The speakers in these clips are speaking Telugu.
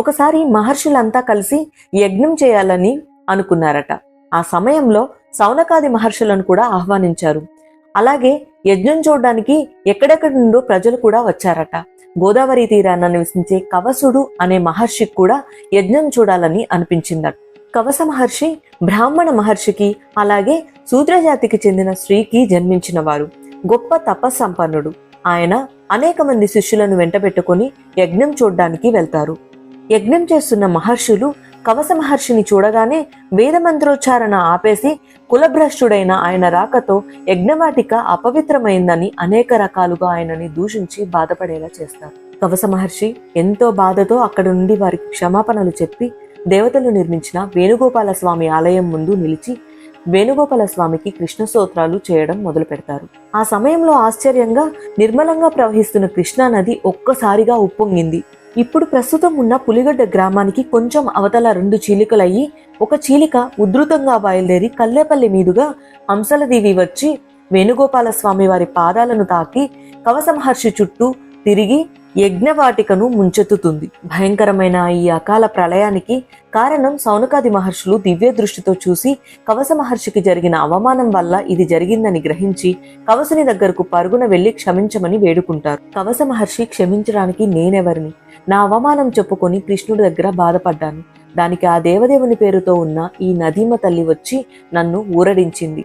ఒకసారి మహర్షులంతా కలిసి యజ్ఞం చేయాలని అనుకున్నారట. ఆ సమయంలో సౌనకాది మహర్షులను కూడా ఆహ్వానించారు. అలాగే యజ్ఞం చూడడానికి ఎక్కడెక్కడి నుండో ప్రజలు కూడా వచ్చారట. గోదావరి తీరాన నివసించే కవసుడు అనే మహర్షికి కూడా యజ్ఞం చూడాలని అనిపించిందట. కవస మహర్షి బ్రాహ్మణ మహర్షికి అలాగే శూద్రజాతికి చెందిన స్త్రీకి జన్మించినవారు. గొప్ప తపస్సంపన్నుడు. ఆయన అనేక మంది శిష్యులను వెంటబెట్టుకుని యజ్ఞం చూడ్డానికి వెళ్తారు. యజ్ఞం చేస్తున్న మహర్షులు కవస మహర్షిని చూడగానే వేదమంత్రోచ్చారణ ఆపేసి కులభ్రష్టుడైన ఆయన రాకతో యజ్ఞవాటిక అపవిత్రమైందని అనేక రకాలుగా ఆయనని దూషించి బాధపడేలా చేస్తారు. కవస మహర్షి ఎంతో బాధతో అక్కడ నుండి వారికి క్షమాపణలు చెప్పి దేవతలు నిర్మించిన వేణుగోపాల స్వామి ఆలయం ముందు నిలిచి వేణుగోపాల స్వామికి కృష్ణ స్తోత్రాలు చేయడం మొదలు పెడతారు. ఆ సమయంలో ఆశ్చర్యంగా నిర్మలంగా ప్రవహిస్తున్న కృష్ణా నది ఒక్కసారిగా ఉప్పొంగింది. ఇప్పుడు ప్రస్తుతం ఉన్న పులిగడ్డ గ్రామానికి కొంచెం అవతల రెండు చీలికలయ్యి ఒక చీలిక ఉధృతంగా బయలుదేరి కల్లేపల్లి మీదుగా హంసలదేవి వచ్చి వేణుగోపాల స్వామి వారి పాదాలను తాకి కవసమహర్షి చుట్టూ తిరిగి యజ్ఞవాటికను ముంచెత్తుతుంది. భయంకరమైన ఈ అకాల ప్రళయానికి కారణం సౌనకాది మహర్షులు దివ్య దృష్టితో చూసి కవస మహర్షికి జరిగిన అవమానం వల్ల ఇది జరిగిందని గ్రహించి కవసుని దగ్గరకు పరుగున వెళ్ళి క్షమించమని వేడుకుంటారు. కవస మహర్షి క్షమించడానికి నేనెవరిని? నా అవమానం చెప్పుకొని కృష్ణుడి దగ్గర బాధపడ్డాను. దానికి ఆ దేవదేవుని పేరుతో ఉన్న ఈ నదీమ తల్లి వచ్చి నన్ను ఊరడించింది.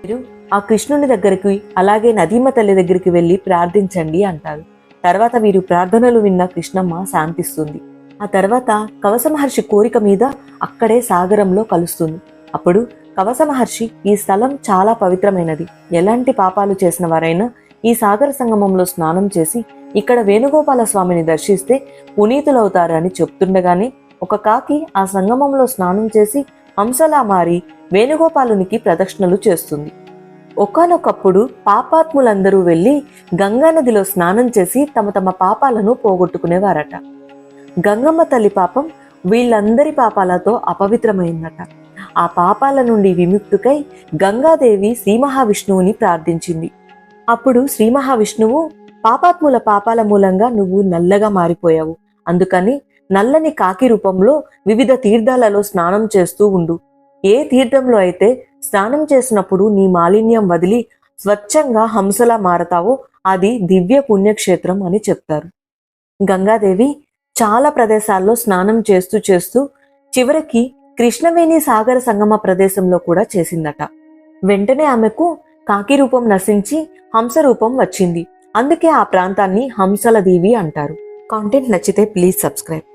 ఆ కృష్ణుని దగ్గరికి అలాగే నదీమ తల్లి దగ్గరికి వెళ్ళి ప్రార్థించండి అంటారు. తర్వాత వీరు ప్రార్థనలు విన్న కృష్ణమ్మ శాంతిస్తుంది. ఆ తర్వాత కవస మహర్షి కోరిక మీద అక్కడే సాగరంలో కలుస్తుంది. అప్పుడు కవస మహర్షి ఈ స్థలం చాలా పవిత్రమైనది. ఎలాంటి పాపాలు చేసిన వారైనా ఈ సాగర సంగమంలో స్నానం చేసి ఇక్కడ వేణుగోపాల స్వామిని దర్శిస్తే పునీతులవుతారని చెప్తుండగానే ఒక కాకి ఆ సంగమంలో స్నానం చేసి హంసలా మారి వేణుగోపాలునికి ప్రదక్షిణలు చేస్తుంది. ఒకానొకప్పుడు పాపాత్ములందరూ వెళ్ళి గంగానదిలో స్నానం చేసి తమ తమ పాపాలను పోగొట్టుకునేవారట. గంగమ్మ తల్లి పాపం వీళ్ళందరి పాపాలతో అపవిత్రమైందట. ఆ పాపాల నుండి విముక్తుకై గంగాదేవి శ్రీ మహావిష్ణువుని ప్రార్థించింది. అప్పుడు శ్రీ మహావిష్ణువు పాపాత్ముల పాపాల మూలంగా నువ్వు నల్లగా మారిపోయావు. అందుకని నల్లని కాకి రూపంలో వివిధ తీర్థాలలో స్నానం చేస్తూ ఉండు. ఏ తీర్థంలో అయితే స్నానం చేసినప్పుడు నీ మాలిన్యం వదిలి స్వచ్ఛంగా హంసలా మారతావో అది దివ్య పుణ్యక్షేత్రం అని చెప్తారు. గంగాదేవి చాలా ప్రదేశాల్లో స్నానం చేస్తూ చేస్తూ చివరికి కృష్ణవేణి సాగర సంగమ ప్రదేశంలో కూడా చేసిందట. వెంటనే ఆమెకు కాకి రూపం నశించి హంస రూపం వచ్చింది. అందుకే ఆ ప్రాంతాన్ని హంసల దేవి అంటారు. కాంటెంట్ నచ్చితే ప్లీజ్ సబ్స్క్రైబ్.